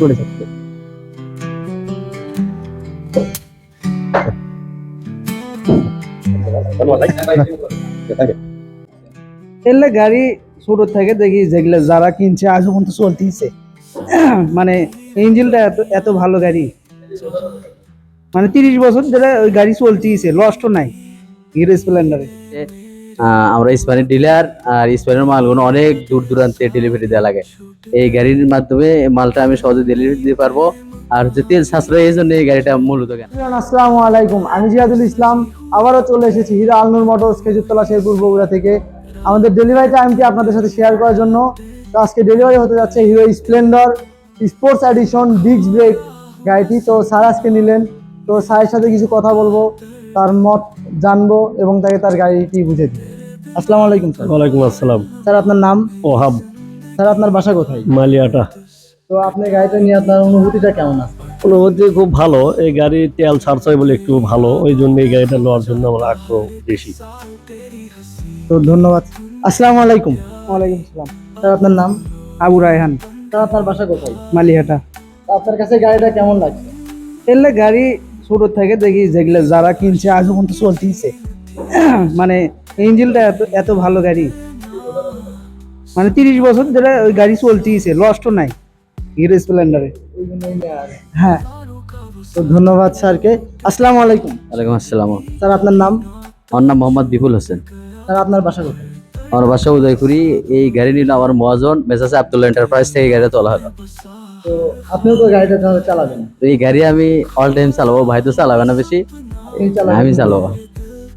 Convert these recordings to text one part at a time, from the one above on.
করে থাকবে এলে গাড়ি ছোট থেকে দেখি যেগুলো যারা কিনছে আজও পর্যন্ত চলতেইছে মানে ইঞ্জিনটা এত এত ভালো গাড়ি। মানে তিরিশ বছর ধরে ওই গাড়ি চলতেইছে লস্ট নাই। হিরো স্প্লেন্ডারে আমরা স্পেনের ডিলার আর স্পেনের মালগুলো অনেক দূর দূরান্তে ডেলিভারি দেওয়া লাগে। এই গাড়ির মাধ্যমে মালটা আমি সহজে ডেলিভারি দিতে পারব। আর হচ্ছে তেল সাশ্রয়, এই জন্য এই গাড়িটা মূলত কেন। আসসালামু আলাইকুম। আমি জিয়াদুল ইসলাম। আবারও চলে এসেছি হিরো আলনুর মোটরস, খেজুরতলা, শেরপুর, বগুড়া থেকে। আমাদের ডেলিভারি টাইমটি আপনাদের সাথে শেয়ার করার জন্য। তো আজকে ডেলিভারি হতে যাচ্ছে Hero Splendor sports edition disc brake গাড়িটি। তো স্যার আজকে নিলেন। তো স্যারের সাথে কিছু কথা বলব, তার মত জানব এবং তাকে তার গাড়িটি বুঝে দিই আসসালামু আলাইকুম স্যার। ওয়ালাইকুম আসসালাম। স্যার আপনার নাম? ওহাব। স্যার আপনার বাসা কোথায়? মালিয়াটা। তো আপনি গাড়িটা নিয়ে আপনার অনুভূতিটা কেমন আছে? অনুভূতি খুব ভালো। এই গাড়ি তেল ছাড়ছয় বলে একটু ভালো। ওই জন্য এই গাড়িটা নেওয়ার জন্য আমার আগ্রহ বেশি। তো ধন্যবাদ। আসসালামু আলাইকুম। ওয়ালাইকুম আসসালাম স্যার আপনার নাম? আবু রায়হান। স্যার আপনার বাসা কোথায়? মালিহাটা আপনার কাছে গাড়িটা কেমন লাগছে? এলে গাড়ি ছোট থেকে দেখি যেগুলো যারা কিনছে আজও পর্যন্ত চলতেইছে মানে ইঞ্জিনটা এত এত ভালো গাড়ি। মানে তিরিশ বছর ধরে ওই গাড়ি চলতেইছে লস্ট নাই হিরো স্প্লেন্ডারে। হ্যাঁ। তো ধন্যবাদ স্যারকে। আসসালামু আলাইকুম। ওয়ালাইকুম আসসালাম। স্যার আপনার নাম? আমার নাম মোহাম্মদ বিপুল হোসেন। স্যার আপনার বাসা কোথায়? আমার বাসা উদয়পুরি। এই গাড়ি নিল আমার মহাজন মেসাসে আব্দুল্লাহ এন্টারপ্রাইজ থেকে গাড়িটা তোলা হলো। তো আপনিও তো গাড়িটা চালাবেন। তো এই গাড়ি আমি অল টাইম চালাবো। ভাই তো চালাবে না বেশি। আমি চালাবো।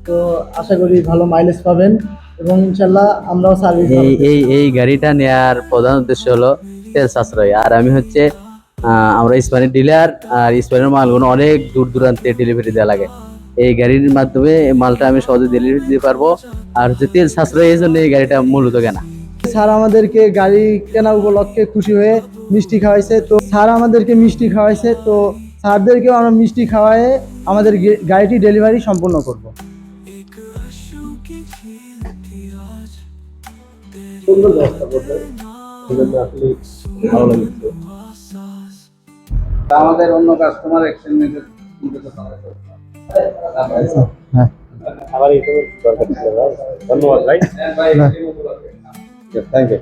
তো আশা করি ভালো মাইলেজ পাবেন এবং ইনশাল্লাহ আমরাও সার্ভিস এই এই এই গাড়িটা নেওয়ার প্রধান উদ্দেশ্য হলো তেল সাশ্রয়। আর আমি হচ্ছে আমরা স্পেনের ডিলার আর স্পেনের মালগুলো অনেক দূর দূরান্তে ডেলিভারি দেওয়া লাগে। এই গাড়ির মাধ্যমে মালটা আমি সহজে ডেলিভারি দিতে পারব। আর হচ্ছে তেল সাশ্রয় এই জন্য এই গাড়িটা মূলত কেনা। স্যার আমাদেরকে গাড়ি কেনা উপলক্ষে খুশি হয়ে মিষ্টি খাওয়াইছে। তো স্যার আমাদেরকে মিষ্টি খাওয়াইছে। তো স্যারদেরকেও আমরা মিষ্টি খাওয়ায়ে আমাদের গাড়িটি ডেলিভারি সম্পূর্ণ করব। আমাদের অন্য কাস্টমার এক্সচেঞ্জ হ্যাঁ। দরকার ছিল ধন্যবাদ ভাই। Thank you